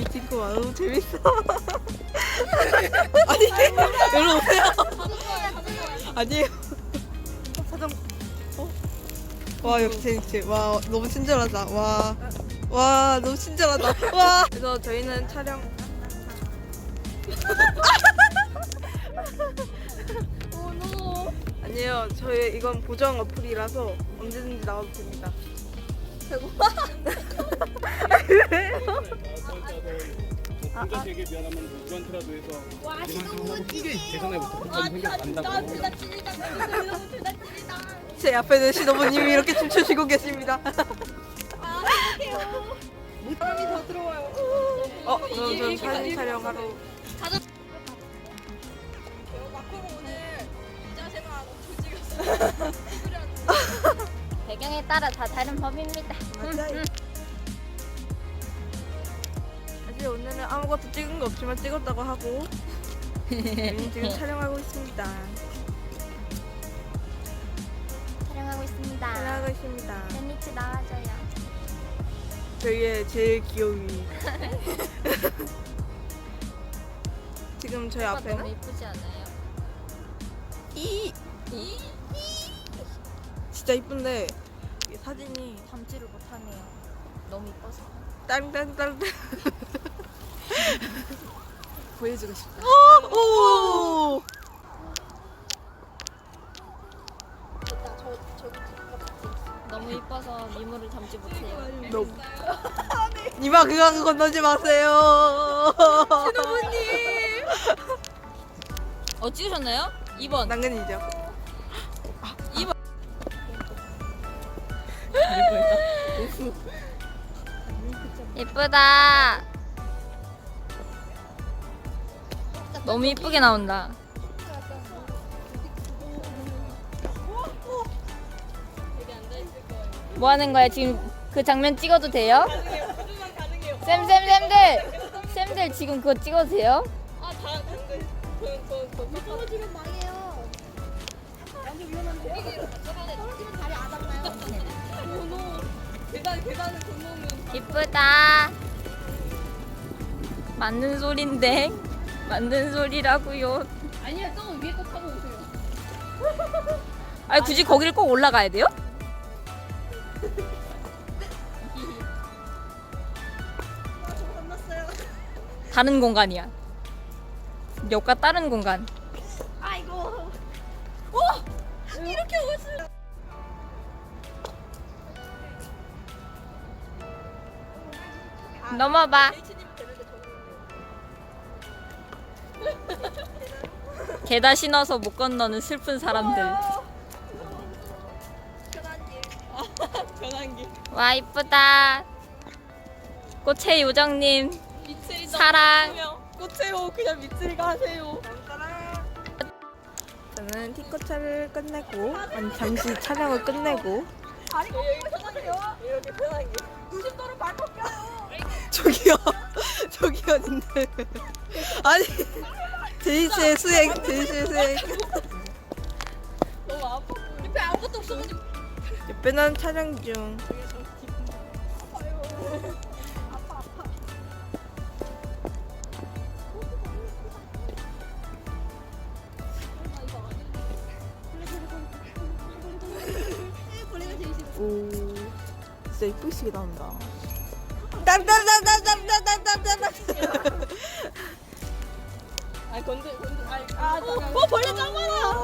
어 저희 친구 와우 재밌어. 아니 여기로 오세요. 아니에요. 어, 사장. 어? 와 역시 재밌지. 와 너무 친절하다. 와. 와 너무 친절하다. 와. 그래서 저희는 촬영. 오노. 아니에요. 저희 이건 보정 어플이라서 언제든지 나와도 됩니다. 미안하면 누구한테라도 해서. 제 앞에는 신호부님이 이렇게 춤추시고 계십니다. 사람이 더 들어와요. 어, 저 사진 촬영하러. 마코모 오늘 자세가 엄청 찍었어. 배경에 따라 다 다른 법입니다. 맞아요. 사실 오늘은 아무것도 찍은 거 없지만 찍었다고 하고 저희는 지금 촬영하고 있습니다. 촬영하고 있습니다. 촬영하고 있습니다. 팬니츠 나와줘요. 저희의 제일 귀여움이. 지금 저희 너무 앞에는 이쁘지 않아요? 이 진짜 이쁜데 이 사진이 담지를 못하네요. 너무 이뻐서. 땅땅땅땅 보여주고 싶다. 오! 너무 이뻐서 미모를 담지 못해요. 너 니마 그거 건너지 마세요. 어 찍으셨나요? 2번. 당근이죠. 예쁘다. 너무 이쁘게 나온다. 뭐 하는 거야? 지금 그 장면 찍어도 돼요? 쌤, 쌤, 쌤들! 쌤들 지금 그거 찍어도 돼요? 망해요. 완전? 떨어지면 다리 안 아파요? 오노. 계단 계단을 건너면. 이쁘다. 맞는 소린데? 맞는 소리라고요. 아니야, 저 위에 거 타고 오세요. 아니 굳이 거기를 꼭 올라가야 돼요? 아. 다른 공간이야. 역과 다른 공간. 아이고. 오! 이렇게 오실. 넘어봐. 계다 신어서 못 건너는 슬픈 사람들. 와 이쁘다. 꽃의 요정님 미츠리 사랑. 꽃채호 그냥 미츠리가 하세요. 저는 티커차를 끝내고 아니 잠시 촬영을 끝내고 다리 꺾고 편하세요. 이렇게 편하게. 90도로 발 꺾여요. 저기요 저기요 근데 아니 제이 씨의 수행 제이 씨의 수행 너무 아파. 옆에 아무것도 없어가지고. 옆에는 촬영 중 아파 아파. 오, 진짜 이쁘시게 나온다. 땅땅땅땅땅땅땅땅땅. 아 건들 건들. 아, 아, 어 벌레 짱 많아.